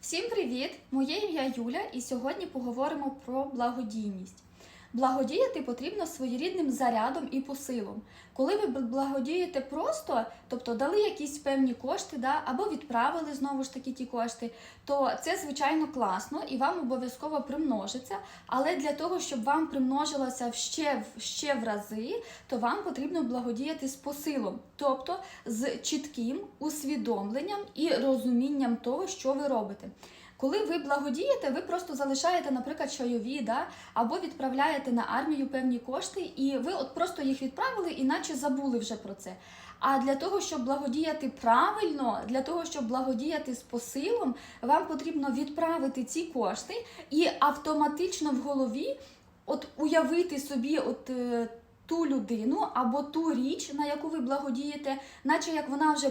Всім привіт! Моє ім'я Юля, і сьогодні поговоримо про благодійність. Благодіяти потрібно своєрідним зарядом і посилом. Коли ви благодієте просто, тобто дали якісь певні кошти, да, або відправили знову ж таки ті кошти, то це звичайно класно і вам обов'язково примножиться. Але для того, щоб вам примножилося ще, ще в рази, то вам потрібно благодіяти з посилом, тобто з чітким усвідомленням і розумінням того, що ви робите. Коли ви благодієте, ви просто залишаєте, наприклад, чайові, да, або відправляєте на армію певні кошти, і ви от просто їх відправили, іначе забули вже про це. А для того, щоб благодіяти правильно, для того, щоб благодіяти з посилом, вам потрібно відправити ці кошти і автоматично в голові от уявити собі от. Ту людину або ту річ, на яку ви благодієте, наче як вона вже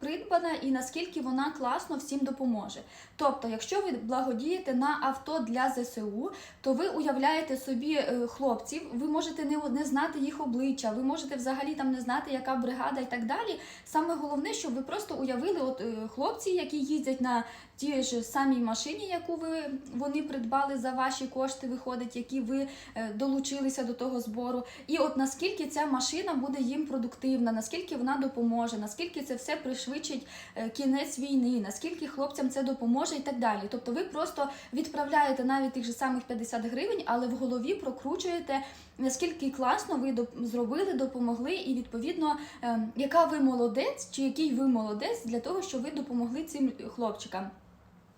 придбана і наскільки вона класно всім допоможе. Тобто, якщо ви благодієте на авто для ЗСУ, то ви уявляєте собі е, хлопців, ви можете не, не знати їх обличчя, ви можете взагалі там не знати, яка бригада і так далі. Саме головне, щоб ви просто уявили, от е, хлопці, які їздять на тій ж самій машині, яку ви вони придбали за ваші кошти, виходить, які ви е, долучилися до того збору. І от наскільки ця машина буде їм продуктивна, наскільки вона допоможе, наскільки це все пришвидшить е, кінець війни, наскільки хлопцям це допоможе і так далі. Тобто ви просто відправляєте навіть тих же самих 50 гривень, але в голові прокручуєте, наскільки класно ви зробили, допомогли, і відповідно, е, яка ви молодець, чи який ви молодець для того, щоб ви допомогли цим хлопчикам.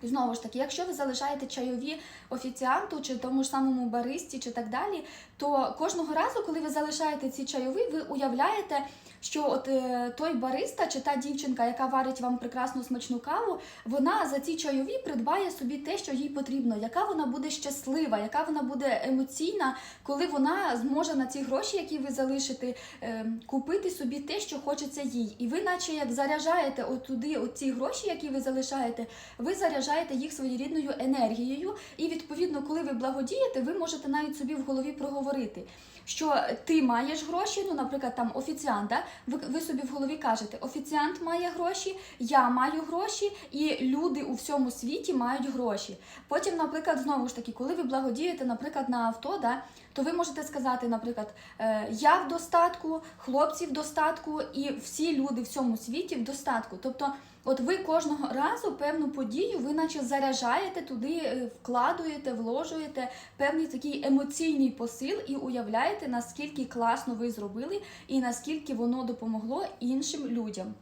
Знову ж таки, якщо ви залишаєте чайові офіціанту чи тому ж самому баристі, чи так далі, то кожного разу, коли ви залишаєте ці чайові, ви уявляєте, що от е, той бариста чи та дівчинка, яка варить вам прекрасну смачну каву, вона за ці чайові придбає собі те, що їй потрібно, яка вона буде щаслива, яка вона буде емоційна, коли вона зможе на ці гроші, які ви залишите, е, купити собі те, що хочеться їй. І ви, наче як заряджаєте отуди, оці гроші, які ви залишаєте, ви заряджаєте їх своєрідною енергією. І відповідно, коли ви благодієте, ви можете навіть собі в голові проговорити. Що ти маєш гроші, ну, наприклад, там офіціант, да? ви, ви собі в голові кажете, офіціант має гроші, я маю гроші, і люди у всьому світі мають гроші. Потім, наприклад, знову ж таки, коли ви благодієте, наприклад, на авто, да, то ви можете сказати, наприклад, е, я в достатку, хлопці в достатку, і всі люди в цьому світі в достатку. Тобто, от ви кожного разу певну подію, ви наче заряджаєте туди, е, вкладуєте, вложуєте певний такий емоційний посил і уявляєте, наскільки класно ви зробили і наскільки воно допомогло іншим людям.